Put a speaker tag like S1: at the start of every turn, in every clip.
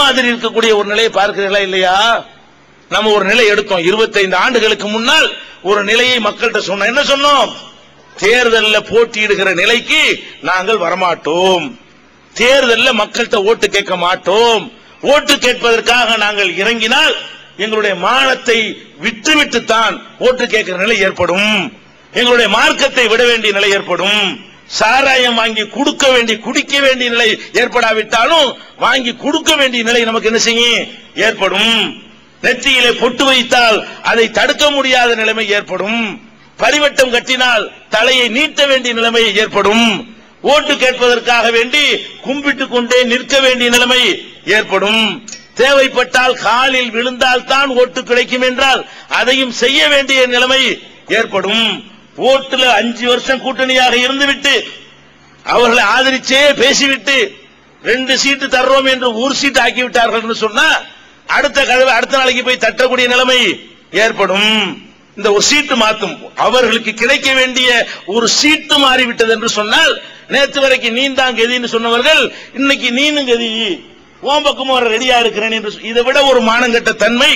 S1: மாதிரி இருக்கக்கூடிய ஒரு நிலையை பார்க்கிறீர்களா இல்லையா? நம்ம ஒரு நிலை எடுத்தோம். 25 ஆண்டுகளுக்கு முன்னால் ஒரு நிலையை மக்கள்கிட்ட சொன்னோம். என்ன சொன்னோம்? தேர்தலில் போட்டியிடுகிற நிலைக்கு நாங்கள் வரமாட்டோம். தேர்தலில் மக்கள்கிட்ட ஓட்டு கேட்க மாட்டோம். ஓட்டு கேட்பதற்காக நாங்கள் இறங்கினால் எங்களுடைய மானத்தை விட்டுவிட்டு தான் ஓட்டு கேட்கிற நிலை ஏற்படும். எங்களுடைய மார்க்கத்தை விட வேண்டிய நிலை ஏற்படும். சாராயம் வாங்கி கொடுக்க வேண்டிய குடிக்க வேண்டிய நிலை ஏற்படாவிட்டாலும் வாங்கி கொடுக்க வேண்டிய நிலை நமக்கு என்ன செய்யும்? ஏற்படும். நெற்றியிலே பொட்டு வைத்தால் அதை தடுக்க முடியாத நிலைமை ஏற்படும். பரிவட்டம் கட்டினால் தலையை நீட்ட வேண்டிய நிலைமை ஏற்படும். ஓட்டு கேட்பதற்காக வேண்டி கும்பிட்டு கொண்டே நிற்க வேண்டிய நிலைமை ஏற்படும். தேவைப்பட்டால் காலில் விழுந்தால் தான் ஓட்டு கிடைக்கும் என்றால் அதையும் செய்ய வேண்டிய நிலைமை ஏற்படும். ஓட்டுல அஞ்சு வருஷம் கூட்டணியாக இருந்துவிட்டு அவர்களை ஆதரிச்சே பேசிவிட்டு ரெண்டு சீட்டு தர்றோம் என்று ஒரு சீட்டு ஆக்கிவிட்டார்கள் என்று சொன்னா அடுத்த கதவை அடுத்த நாளைக்கு போய் தட்டக்கூடிய நிலைமை ஏற்படும். இந்த ஒரு சீட்டு மாத்தும். அவர்களுக்கு கிடைக்க வேண்டிய ஒரு சீட்டு மாறிவிட்டது என்று சொன்னால் நேற்று வரைக்கும் நீ தான் கதின்னு சொன்னவர்கள் இன்னைக்கு நீனும் கதி. ஓம் பக்கமும் ரெடியா இருக்கிறேன் என்று இதை விட ஒரு மானங்கட்ட தன்மை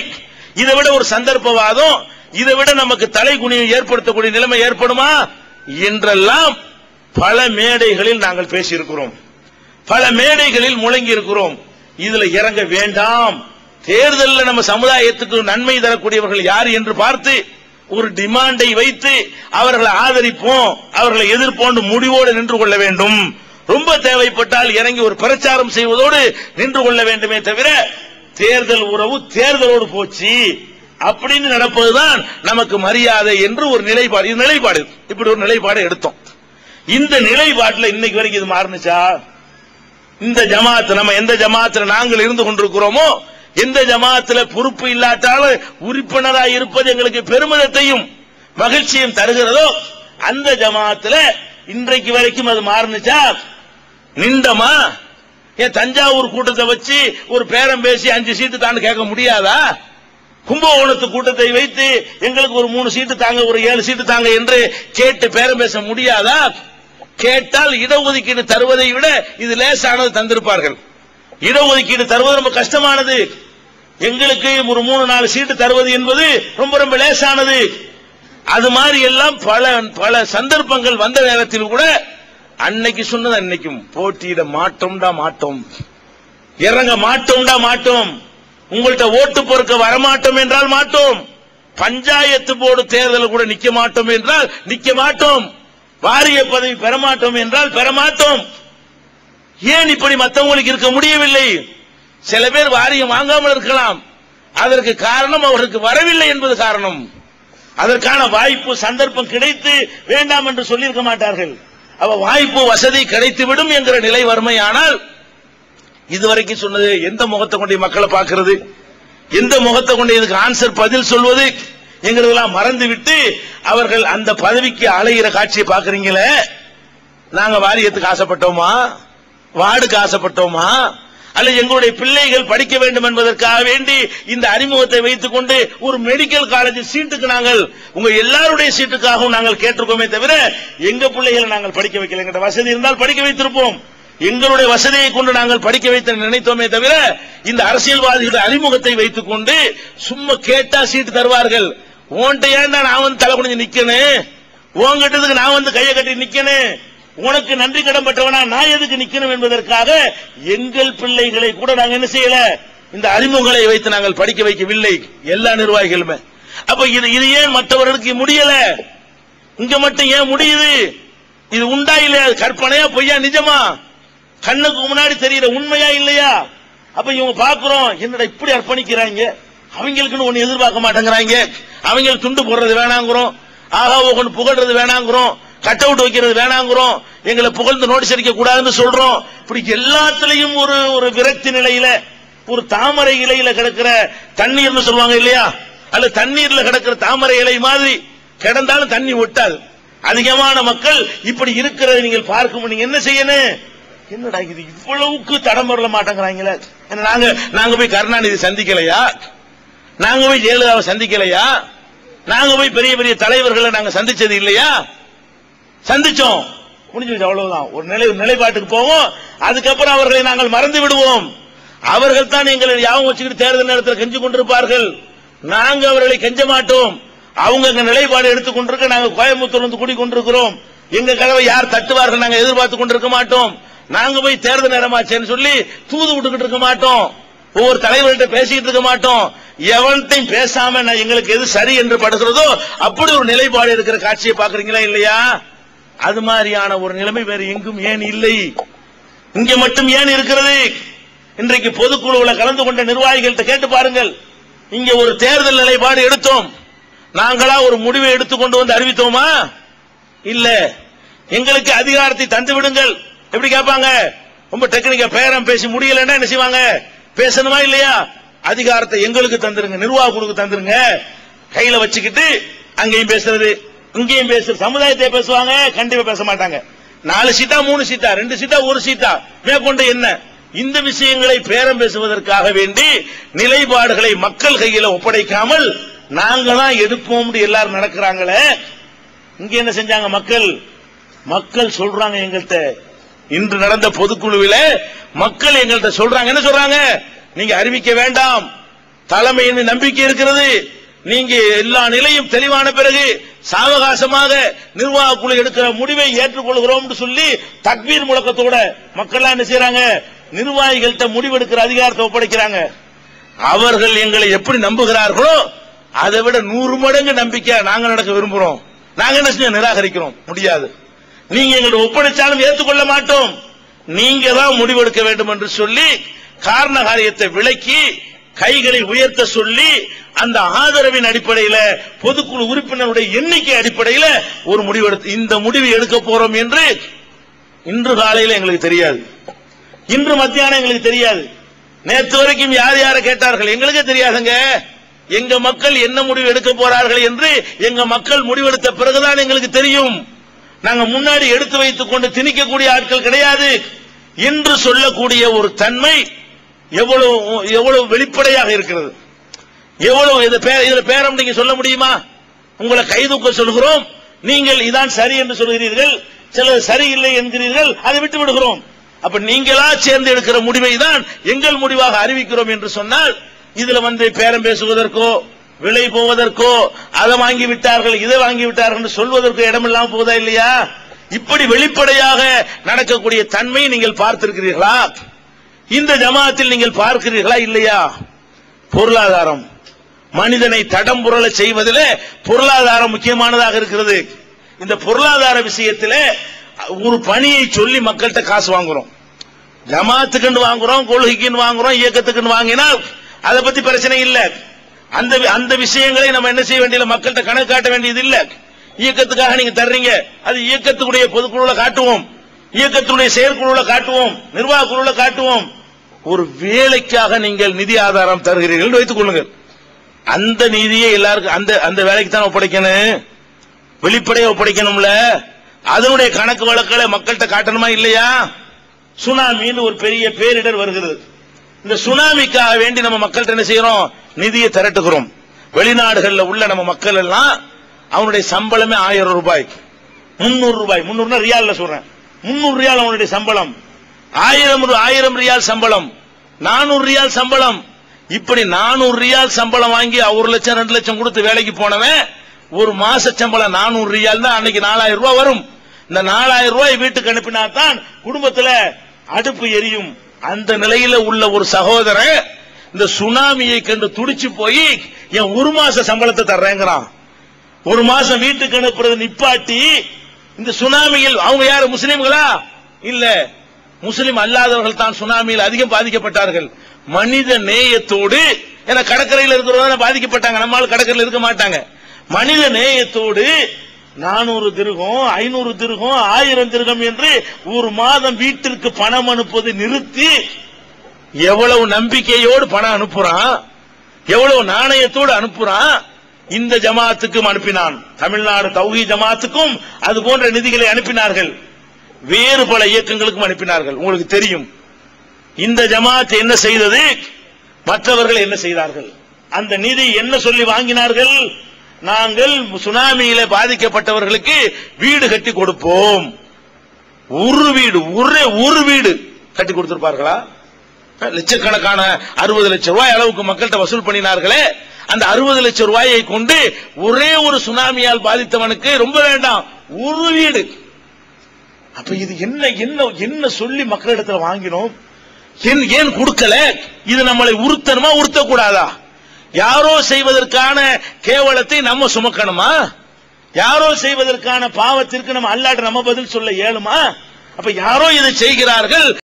S1: இதை விட ஒரு சந்தர்ப்பவாதம் இதை விட நமக்கு தலைகுனிவு ஏற்படுத்தக்கூடிய நிலைமை ஏற்படுமா? என்றெல்லாம் பல மேடைகளில் நாங்கள் பேசியிருக்கிறோம். பல மேடைகளில் முழங்கி இருக்கிறோம் இதுல இறங்க வேண்டாம். தேர்தலில் நம்ம சமுதாயத்துக்கு நன்மை தரக்கூடியவர்கள் யார் என்று பார்த்து ஒரு டிமாண்டை வைத்து அவர்களை ஆதரிப்போம் அவர்களை எதிர்ப்போண்டு முடிவோடு நின்று கொள்ள வேண்டும். ரொம்ப தேவைப்பட்டால் இறங்கி ஒரு பிரச்சாரம் செய்வதோடு நின்று கொள்ள வேண்டுமே தவிர தேர்தல் உறவு தேர்தலோடு போச்சு. அப்படின்னு நடப்பதுதான் நமக்கு மரியாதை என்று ஒரு நிலைப்பாடு. இது நிலைப்பாடு. இப்படி ஒரு நிலைப்பாடு எடுத்தோம். இந்த நிலைப்பாட்டில் இன்னைக்கு வரைக்கும் இது மாறுனுச்சா? இந்த ஜமாத்து நம்ம எந்த ஜமாத்துல நாங்கள் இருந்து கொண்டிருக்கிறோமோ எந்த ஜமாத்துல பொறுப்பு இல்லாட்டாலும் உறுப்பினராக இருப்பது எங்களுக்கு பெருமிதத்தையும் மகிழ்ச்சியும் தருகிறதோ அந்த ஜமாத்துல இன்றைக்கு வரைக்கும் அது மாறுனுச்சா? நின்றமா? ஏன் தஞ்சாவூர் கூட்டத்தை வச்சு ஒரு பேரம் பேசி அஞ்சு சீட்டு தான் கேட்க முடியாதா? கும்பகோணத்து கூட்டத்தை வைத்து எங்களுக்கு ஒரு மூணு சீட்டு தாங்க ஒரு ஏழு சீட்டு தாங்க என்று கேட்டு பேரம் பேச முடியாதா? கேட்டால் இடஒதுக்கீடு தருவதை விட இது லேசானது தந்திருப்பார்கள். இடஒதுக்கீடு தருவது ரொம்ப கஷ்டமானது. எங்களுக்கு ஒரு மூணு நாலு சீட்டு தருவது என்பது ரொம்ப ரொம்ப லேசானது. அது மாதிரி எல்லாம் பல பல சந்தர்ப்பங்கள் வந்த நேரத்தில் கூட அன்னைக்கு சொன்னது அன்னைக்கும் போட்டியிட மாட்டோம்டா மாட்டோம். இறங்க மாட்டோம்டா மாட்டோம். உங்கள்கிட்ட ஓட்டு பொறுக்க வரமாட்டோம் என்றால் மாட்டோம். பஞ்சாயத்து போர்டு தேர்தல் கூட நிக்க மாட்டோம் என்றால் நிக்க மாட்டோம். வாரிய பதவி பெறமாட்டோம் என்றால் பெறமாட்டோம். ஏன் இப்படி மற்றவங்களுக்கு இருக்க முடியவில்லை? சில பேர் வாரியம் வாங்காமல் இருக்கலாம். அதற்கு காரணம் அவருக்கு வரவில்லை என்பது காரணம். அதற்கான வாய்ப்பு சந்தர்ப்பம் கிடைத்து வேண்டாம் என்று சொல்லியிருக்க மாட்டார்கள். அவ வாய்ப்பு வசதி கிடைத்துவிடும் என்கிற நிலை வறுமையானால் இதுவரைக்கும் சொன்னது எந்த முகத்தை கொண்டு மக்களை பார்க்கறது? எந்த முகத்தை கொண்டு இதுக்கு ஆன்சர் பதில் சொல்வது? எங்களுக்கெல்லாம் மறந்து விட்டு அவர்கள் அந்த பதவிக்கு அலைகிற காட்சியை பாக்குறீங்களே நாங்க வாரியத்துக்கு ஆசைப்பட்டோமா? வார்டுக்கு ஆசைப்பட்டோமா? அல்லது எங்களுடைய பிள்ளைகள் படிக்க வேண்டும் என்பதற்காக வேண்டி இந்த அறிமுகத்தை வைத்துக் கொண்டு ஒரு மெடிக்கல் காலேஜ் சீட்டுக்கு நாங்கள் உங்க எல்லாருடைய சீட்டுக்காகவும் நாங்கள் கேட்டிருக்கோமே தவிர எங்க பிள்ளைகளை நாங்கள் படிக்க வைக்கல எங்கிட்ட வசதி இருந்தால் படிக்க வைத்திருப்போம். எங்களுடைய வசதியை கொண்டு நாங்கள் படிக்க வைத்த நினைத்தோமே தவிர இந்த அரசியல்வாதிகள் அறிமுகத்தை வைத்துக் கொண்டு சும்மா கேட்டா சீட்டு தருவார்கள். உன்கிட்ட ஏன்டா நான் வந்து தலை குனிஞ்சு நிக்கணும்? உன்கிட்டதுக்கு நான் வந்து கையை கட்டி நிக்கணும்? உனக்கு நன்றி கடன் பட்டவனா நான் எதுக்கு நிக்கணும் என்பதற்காக எங்கள் பிள்ளைகளை கூட நாங்க என்ன செய்யல? இந்த அறிமுகங்களை வைத்து நாங்கள் படிக்க வைக்கவில்லை. எல்லா நிர்வாகிகளுமே. அப்ப இது இது ஏன் மற்றவர்களுக்கு முடியல? இங்க மட்டும் ஏன் முடியுது? இது உண்டா இல்லையா? அது கற்பனையா பொய்யா? நிஜமா? கண்ணுக்கு முன்னாடி தெரியுற உண்மையா இல்லையா? அப்ப இவங்க பாக்குறோம் என்னடா இப்படி அர்ப்பணிக்கிறாங்க? அவங்களுக்குன்னு ஒண்ணு எதிர்பார்க்க மாட்டேங்கிறாங்க. அவங்களுக்கு துண்டு போடுறது வேணாங்கிறோம். ஆகா ஒன்று புகழ்றது வேணாங்கிறோம். கட் அவுட் வைக்கிறது வேணாங்கிறோம். எங்களை புகழ்ந்து நோட்டீஸ் அடிக்க கூடாதுன்னு சொல்றோம். இப்படி எல்லாத்துலயும் ஒரு ஒரு விரக்தி நிலையில ஒரு தாமரை இலையில கிடக்கிற தண்ணீர்னு சொல்லுவாங்க இல்லையா? அல்ல தண்ணீர்ல கிடக்கிற தாமரை இலை மாதிரி கிடந்தாலும் தண்ணி ஒட்டாது. அதிகமான மக்கள் இப்படி இருக்கிறத நீங்கள் பார்க்க நீங்க என்ன செய்யணும்? என்னடா இது? இவ்வளவுக்கு தடம் வரல மாட்டேங்கிறாங்களே. நாங்க நாங்க போய் கருணாநிதி சந்திக்கலையா? நாங்க போய் ஜெயலலிதாவை சந்திக்கலையா? நாங்க போய் பெரிய பெரிய தலைவர்களை நாங்க சந்திச்சது இல்லையா? சந்திச்சோம். முடிஞ்சு அவ்வளவுதான். ஒரு நிலை நிலைப்பாட்டுக்கு போவோம். அதுக்கப்புறம் அவர்களை நாங்கள் மறந்து விடுவோம். அவர்கள் தான் எங்களை யாவும் வச்சுக்கிட்டு தேர்தல் நேரத்தில் கெஞ்சு கொண்டிருப்பார்கள். நாங்க அவர்களை கெஞ்ச மாட்டோம். அவங்க எங்க நிலைப்பாடு எடுத்துக்கொண்டிருக்க நாங்க கோயம்புத்தூர் வந்து கூடி கொண்டிருக்கிறோம். எங்க கதவை யார் தட்டுவார்கள் நாங்க எதிர்பார்த்து கொண்டிருக்க மாட்டோம். நாங்க போய் தேர்தல் நேரமாச்சேன்னு சொல்லி தூது விட்டுக்கிட்டு இருக்க மாட்டோம். ஒவ்வொரு தலைவர்கிட்ட பேசிக்கிட்டு இருக்க மாட்டோம். எவன்ட்டையும் பேசாம நான் எங்களுக்கு எது சரி என்று படுகிறதோ அப்படி ஒரு நிலைப்பாடு இருக்கிற காட்சியை பாக்குறீங்களா இல்லையா? அது மாதிரியான ஒரு நிலைமை வேறு எங்கும் ஏன் இல்லை? இங்க மட்டும் ஏன் இருக்கிறது? இன்றைக்கு பொதுக்குழுவில் கலந்து கொண்ட நிர்வாகிகள்கிட்ட கேட்டு பாருங்கள். இங்க ஒரு தேர்தல் நிலைப்பாடு எடுத்தோம். நாங்களா ஒரு முடிவை எடுத்துக்கொண்டு வந்து அறிவித்தோமா? இல்ல. எங்களுக்கு அதிகாரத்தை தந்து விடுங்கள் எப்படி கேட்பாங்க? ரொம்ப டெக்னிக்கா பேரம் பேசி முடியலன்னா என்ன செய்வாங்க? பேசணுமா இல்லையா? அதிகாரத்தை எங்களுக்கு தந்துருங்க நிர்வாக குழுக்கு தந்துருங்க. கையில வச்சுக்கிட்டு அங்கேயும் பேசுறது இங்கேயும் பேசுறது சமுதாயத்தை பேசுவாங்க கண்டிப்பா பேச மாட்டாங்க. நாலு சீட்டா மூணு சீட்டா ரெண்டு சீட்டா ஒரு சீட்டா மேற்கொண்டு என்ன? இந்த விஷயங்களை பேரம் பேசுவதற்காக வேண்டி நிலைப்பாடுகளை மக்கள் கையில ஒப்படைக்காமல் நாங்க தான் எடுப்போம் எல்லாரும் நடக்கிறாங்களே இங்க என்ன செஞ்சாங்க மக்கள்? மக்கள் சொல்றாங்க எங்கள்கிட்ட இன்று நடந்த பொதுக்குழுவில மக்கள் எங்கள்கிட்ட சொல்றாங்க என்ன சொல்றாங்க? நீங்க அறிவிக்க வேண்டாம். தலைமையின் நம்பிக்கை இருக்கிறது. நீங்க எல்லா நிலையும் தெளிவான பிறகு சாவகாசமாக நிர்வாக குழு எடுக்கிற முடிவை ஏற்றுக்கொள்கிறோம் சொல்லி தக்பீர் முழக்கத்தோட மக்கள் என்ன செய்யறாங்க நிர்வாகிகள்கிட்ட முடிவெடுக்கிற அதிகாரத்தை ஒப்படைக்கிறாங்க. அவர்கள் எங்களை எப்படி நம்புகிறார்களோ அதை விட நூறு மடங்கு நம்பிக்கை நாங்க நடக்க விரும்புறோம். நாங்க என்ன செஞ்சோம்? நிராகரிக்கிறோம். முடியாது. நீங்க எங்களை ஒப்படைச்சாலும் ஏற்றுக்கொள்ள மாட்டோம். நீங்க தான் முடிவெடுக்க வேண்டும் என்று சொல்லி காரண காரியத்தை விளக்கி கைகளை உயர்த்த சொல்லி அந்த ஆதரவின் அடிப்படையில பொதுக்குழு உறுப்பினருடைய எண்ணிக்கை அடிப்படையில ஒரு முடிவு எடுத்து இந்த முடிவு எடுக்க போறோம் என்று இன்று காலையில எங்களுக்கு தெரியாது. இன்று மத்தியானம் எங்களுக்கு தெரியாது. நேற்று வரைக்கும் யார் யாரை கேட்டார்கள்? எங்களுக்கே தெரியாதுங்க. எங்க மக்கள் என்ன முடிவு எடுக்க போறார்கள் என்று எங்க மக்கள் முடிவெடுத்த பிறகுதான் எங்களுக்கு தெரியும். நாங்க முன்னாடி எடுத்து வைத்துக் கொண்டு திணிக்கக்கூடிய ஆட்கள் கிடையாது என்று சொல்லக்கூடிய ஒரு தன்மை எவ்வளவு எவ்வளவு வெளிப்படையாக இருக்கிறது. எவ்வளவு பே- இதுல பேரம் நீங்க சொல்ல முடியுமா? உங்களை கைதூக்க சொல்கிறோம். நீங்கள் இதான் சரி என்று சொல்கிறீர்கள். சிலர் சரியில்லை என்கிறீர்கள். அதை விட்டு விடுகிறோம். அப்ப நீங்களா சேர்ந்து எடுக்கிற முடிவை தான் எங்கள் முடிவாக அறிவிக்கிறோம் என்று சொன்னால் இதுல வந்து பேரம் பேசுவதற்கோ விலை போவதற்கோ அதை வாங்கி விட்டார்கள் இதை வாங்கி விட்டார்கள் என்று சொல்வதற்கோ இடமில்லாம போதா இல்லையா? இப்படி வெளிப்படையாக நடக்கக்கூடிய தன்மை நீங்கள் பார்த்திருக்கிறீர்களா? இந்த ஜமாத்தில் நீங்கள் பார்க்கிறீர்களா இல்லையா? பொருளாதாரம். மனிதனை தடம் புரள செய்வதில் பொருளாதாரம் முக்கியமானதாக இருக்கிறது. இந்த பொருளாதார விஷயத்தில் ஒரு பணியை சொல்லி மக்கள்கிட்ட காசு வாங்குறோம். ஜமாத்துக்குன்னு வாங்குறோம் கொள்கைக்குன்னு வாங்குறோம் இயக்கத்துக்குன்னு வாங்கினால் அதை பத்தி பிரச்சனை இல்லை. அந்த அந்த விஷயங்களை நம்ம என்ன செய்ய வேண்டியது மக்கள்கிட்ட கணக்கு காட்ட வேண்டியது இல்ல இயக்கத்துக்காக நீங்க தர்றீங்க. அது இயக்கத்துடைய பொதுக்குழுல காட்டுவோம். இயக்கத்துடைய செயற்குழுல காட்டுவோம். நிர்வாக குழுல காட்டுவோம். ஒரு வேலைக்காக நீங்கள் நிதி ஆதாரம் தருகிறீர்கள் வைத்துக் கொள்ளுங்கள். அந்த நிதியை எல்லாருக்கும் அந்த அந்த வேலைக்கு தான் ஒப்படைக்கணும்? வெளிப்படையா ஒப்படைக்கணும்ல? அதனுடைய கணக்கு வழக்களை மக்கள்கிட்ட காட்டணுமா இல்லையா? சுனாமின்னு ஒரு பெரிய பேரிடர் வருகிறது. இந்த சுனாமிக்காக வேண்டி நம்ம மக்கள்கிட்ட என்ன செய்யறோம்? நிதியை திரட்டுகிறோம். வெளிநாடுகள்ல உள்ள நம்ம மக்கள் எல்லாம் அவனுடைய சம்பளமே ஆயிரம் ரூபாய். முன்னூறு ரூபாய். முன்னூறுனா ரியால்ல சொல்றேன். முன்னூறு ரியால் அவனுடைய சம்பளம். ஆயிரம் ரூ- ஆயிரம் ரியால் சம்பளம். நானூறு ரியால் சம்பளம். இப்படி நானூறு ரியால் சம்பளம் வாங்கி ஒரு லட்சம் ரெண்டு லட்சம் கொடுத்து வேலைக்கு போனவன் ஒரு மாச சம்பளம் நானூறு ரியால் தான் அன்னைக்கு நாலாயிரம் ரூபாய் வரும். இந்த நாலாயிரம் ரூபாய் வீட்டுக்கு அனுப்பினா தான் குடும்பத்துல அடுப்பு எரியும். அந்த நிலையில உள்ள ஒரு சகோதரன் இந்த சுனாமியை கண்டு துடிச்சு போய் என் ஒரு மாச சம்பளத்தை தர்றேங்கிறான். ஒரு மாசம் வீட்டுக்கு அனுப்புறது நிப்பாட்டி இந்த சுனாமியில் அவங்க யாரு முஸ்லீம்களா? இல்ல முஸ்லிம் அல்லாதவர்கள் தான் சுனாமியில் அதிகம் பாதிக்கப்பட்டார்கள். மனித நேயத்தோடு ஏன்னா கடற்கரையில் இருக்கிறவங்க பாதிக்கப்பட்டாங்க நம்மால் கடற்கரையில் இருக்க மாட்டாங்க. மனித நேயத்தோடு நானூறு திருகம் ஐநூறு திருகம் ஆயிரம் திருகம் என்று ஒரு மாதம் வீட்டிற்கு பணம் அனுப்புவதை நிறுத்தி எவ்வளவு நம்பிக்கையோடு பணம் அனுப்புறான் எவ்வளவு நாணயத்தோடு அனுப்புறான் இந்த ஜமாத்துக்கும் அனுப்பினான். தமிழ்நாடு தௌஹி ஜமாத்துக்கும் அது போன்ற நிதிகளை அனுப்பினார்கள். வேறு பல இயக்கங்களுக்கும் அனுப்பினார்கள். உங்களுக்கு தெரியும். இந்த ஜமாத் என்ன செய்தது? மற்றவர்கள் என்ன செய்தார்கள்? அந்த நிதி என்ன சொல்லி வாங்கினார்கள்? நாங்கள் சுனாமியில பாதிக்கப்பட்டவர்களுக்கு வீடு கட்டி கொடுப்போம். ஒரு வீடு ஒரே ஒரு வீடு கட்டி கொடுத்திருப்பார்களா? லட்சக்கணக்கான அறுபது லட்சம் ரூபாய் அளவுக்கு மக்கள்கிட்ட வசூல் பண்ணினார்களே அந்த அறுபது லட்சம் ரூபாயை கொண்டு ஒரே ஒரு சுனாமியால் பாதித்தவனுக்கு ரொம்ப வேண்டாம் ஒரு வீடு. அப்ப இது என்ன என்ன என்ன சொல்லி மக்களிடத்துல வாங்கினோம்? ஏன் ஏன் கொடுக்கல? இது நம்மளை உறுத்தணுமா உறுத்தக்கூடாதா யாரோ செய்வதற்கான கேவலத்தை நம்ம சுமக்கணுமா? யாரோ செய்வதற்கான பாவத்திற்கு நம்ம அல்லாட்டு நம்ம பதில் சொல்ல இயலுமா? அப்ப யாரோ இதை செய்கிறார்கள்?